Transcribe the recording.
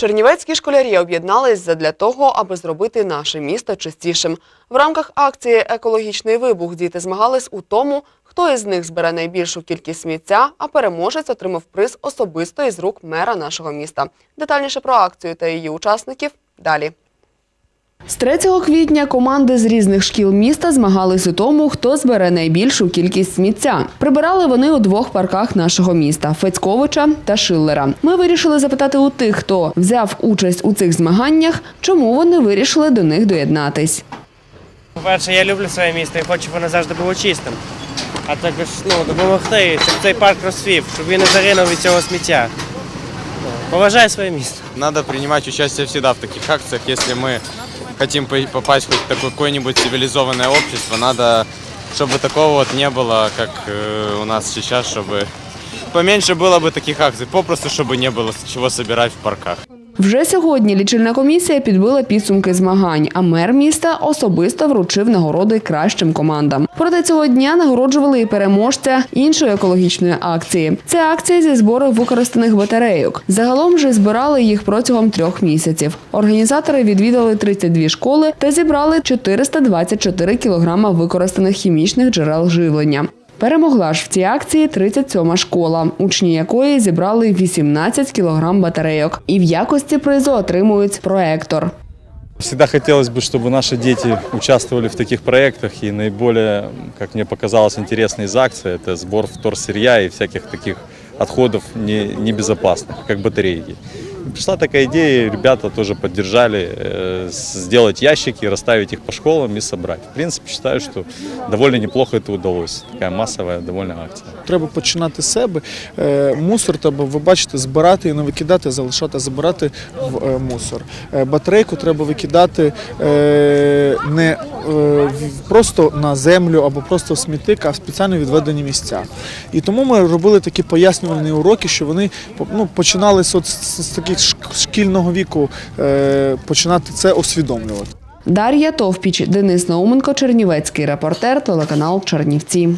Чернівецькі школярі об'єднались задля того, аби зробити наше місто чистішим. В рамках акції Екологічний вибух діти змагались у тому, хто із них збере найбільшу кількість сміття, а переможець отримав приз особисто із рук мера нашого міста. Детальніше про акцію та її учасників далі. З 3 квітня команди з різних шкіл міста змагались у тому, хто збере найбільшу кількість сміття. Прибирали вони у двох парках нашого міста Фецьковича та Шиллера. Ми вирішили запитати у тих, хто взяв участь у цих змаганнях, чому вони вирішили до них доєднатись. По-перше, я люблю своє місто і хочу, щоб воно завжди було чистим. А також ну, допомогти, щоб цей парк розцвів, щоб він не загинув від цього сміття. Поважаю своє місто. Надо принимать участие всегда в таких акциях. Если мы хотим по- попасть хоть в такое- какое-нибудь цивилизованное общество, надо, чтобы такого вот не было, как э, у нас сейчас, чтобы поменьше было бы таких акций, попросту, чтобы не было с чего собирать в парках. Вже сьогодні лічильна комісія підбила підсумки змагань, а мер міста особисто вручив нагороди кращим командам. Проте цього дня нагороджували і переможця іншої екологічної акції. Це акція зі збору використаних батарейок. Загалом вже збирали їх протягом трьох місяців. Організатори відвідали 32 школи та зібрали 424 кілограма використаних хімічних джерел живлення. Перемогла ж в цій акції 37-ма школа, учні якої зібрали 18 кілограм батарейок. І в якості призу отримують проектор. Всегда хотелось бы, чтобы наши дети участвовали в таких проектах. И наиболее, как мне показалось, интересной из акций – это сбор вторсырья и всяких таких отходов не, небезопасных, как батарейки. Пришла такая идея, ребята тоже поддержали, э, сделать ящики, расставить их по школам и собрать. В принципе, считаю, что довольно неплохо это удалось. Такая массовая довольно акция. Треба починати з себе. Е, Мусор треба, ви бачите, збирати і не викидати, залишати, забирати в е, мусор. Е, Батарейку треба викидати не просто на землю або просто в смітник, а в спеціально відведені місця. І тому ми робили такі пояснювальні уроки, що вони ну, починали з, з, таких шкільного віку починати це усвідомлювати. Дар'я Товпіч, Денис Науменко, Чернівецький репортер, телеканал Чернівці.